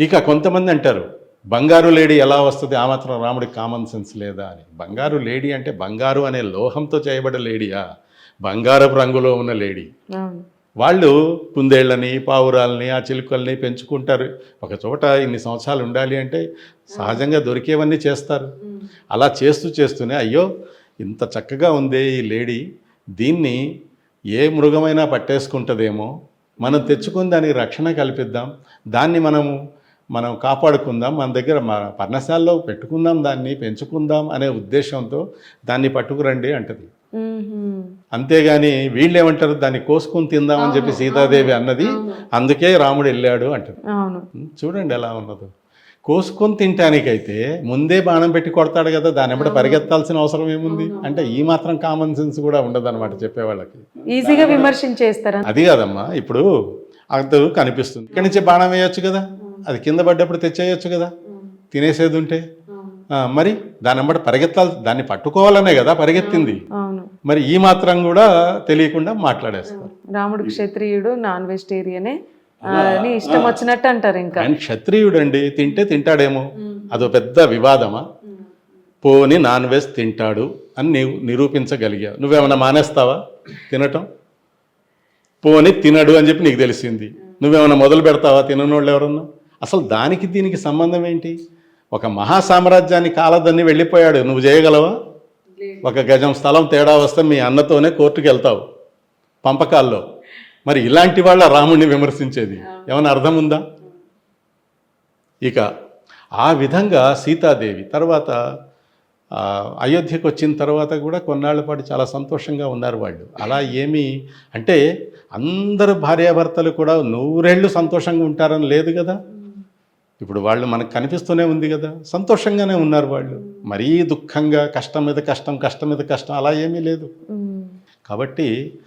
ఇక కొంతమంది అంటారు బంగారు లేడీ ఎలా వస్తుంది? ఆ మాత్రం రాముడికి కామన్ సెన్స్ లేదా? అని. బంగారు లేడీ అంటే బంగారు అనే లోహంతో చేయబడ్డ లేడీయా? బంగారపు రంగులో ఉన్న లేడీ. వాళ్ళు కుందేళ్ళని పావురాలని ఆ చిలుకల్ని పెంచుకుంటారు. ఒక చోట ఇన్ని సంవత్సరాలు ఉండాలి అంటే సహజంగా దొరికేవన్నీ చేస్తారు. అలా చేస్తూ చేస్తూనే అయ్యో ఇంత చక్కగా ఉందే ఈ లేడీ. దీన్ని ఏ మృగమైనా పట్టేసుకుంటుందేమో. మనం తెచ్చుకుని దానికి రక్షణ కల్పిద్దాం. దాన్ని మనము మనం కాపాడుకుందాం మన దగ్గర మన పర్ణశాలలో పెట్టుకుందాం దాన్ని పెంచుకుందాం అనే ఉద్దేశంతో దాన్ని పట్టుకురండి అంటది. అంతేగాని వీళ్ళు ఏమంటారు దాన్ని కోసుకుని తిందామని చెప్పి సీతాదేవి అన్నది అందుకే రాముడు వెళ్ళాడు అవును. చూడండి ఎలా ఉన్నదో. కోసుకొని తినటానికైతే ముందే బాణం పెట్టి కొడతాడు కదా దాని ఎప్పుడు పరిగెత్తాల్సిన అవసరం ఏముంది? అంటే ఈ మాత్రం కామన్ సెన్స్ కూడా ఉండదు అనమాట చెప్పేవాళ్ళకి. ఈజీగా విమర్శించేస్తారా? అది కాదమ్మా ఇప్పుడు అందరూ కనిపిస్తుంది. ఇక్కడి నుంచి బాణం వేయొచ్చు కదా. అది కింద పడ్డప్పుడు తెచ్చేయచ్చు కదా. తినేసేది ఉంటే మరి దాని వెంబడి పరిగెత్తాలి దాన్ని పట్టుకోవాలనే కదా పరిగెత్తింది. మరి ఈ మాత్రం కూడా తెలియకుండా మాట్లాడేస్తారు. రాముడు క్షత్రియుడు నాన్ వెజిటేరియనే ఇష్టం వచ్చినట్టు అంటారు ఇంకా. ఆయన క్షత్రియుడు అండి తింటే తింటాడేమో. అదో పెద్ద వివాదమా? పోని నాన్ వెజ్ తింటాడు అని నీవు నిరూపించగలిగావు నువ్వేమన్నా మానేస్తావా తినటం? పోని తినడు అని చెప్పి నీకు తెలిసింది. నువ్వేమన్నా మొదలు పెడతావా? తిననోళ్ళు ఎవరన్నా? అసలు దానికి దీనికి సంబంధం ఏంటి? ఒక మహా సామ్రాజ్యాన్ని కాలదన్ని వెళ్ళిపోయాడు. నువ్వు చేయగలవా? ఒక గజం స్థలం తేడా వస్తే మీ అన్నతోనే కోర్టుకు వెళ్తావు పంపకాల్లో. మరి ఇలాంటి వాళ్ళ రాముడిని విమర్శించేది. ఏమైనా అర్థం ఉందా ఇక ఆ విధంగా సీతాదేవి తర్వాత అయోధ్యకు వచ్చిన తర్వాత కూడా కొన్నాళ్ళ పాటు చాలా సంతోషంగా ఉన్నారు వాళ్ళు. అలా ఏమీ అంటే అందరు భార్యాభర్తలు కూడా నూరేళ్ళు సంతోషంగా ఉంటారని లేదు కదా? ఇప్పుడు వాళ్ళు మనకు కనిపిస్తూనే ఉంది కదా. సంతోషంగానే ఉన్నారు వాళ్ళు. మరీ దుఃఖంగా కష్టం మీద కష్టం కష్టం మీద కష్టం అలా ఏమీ లేదు. కాబట్టి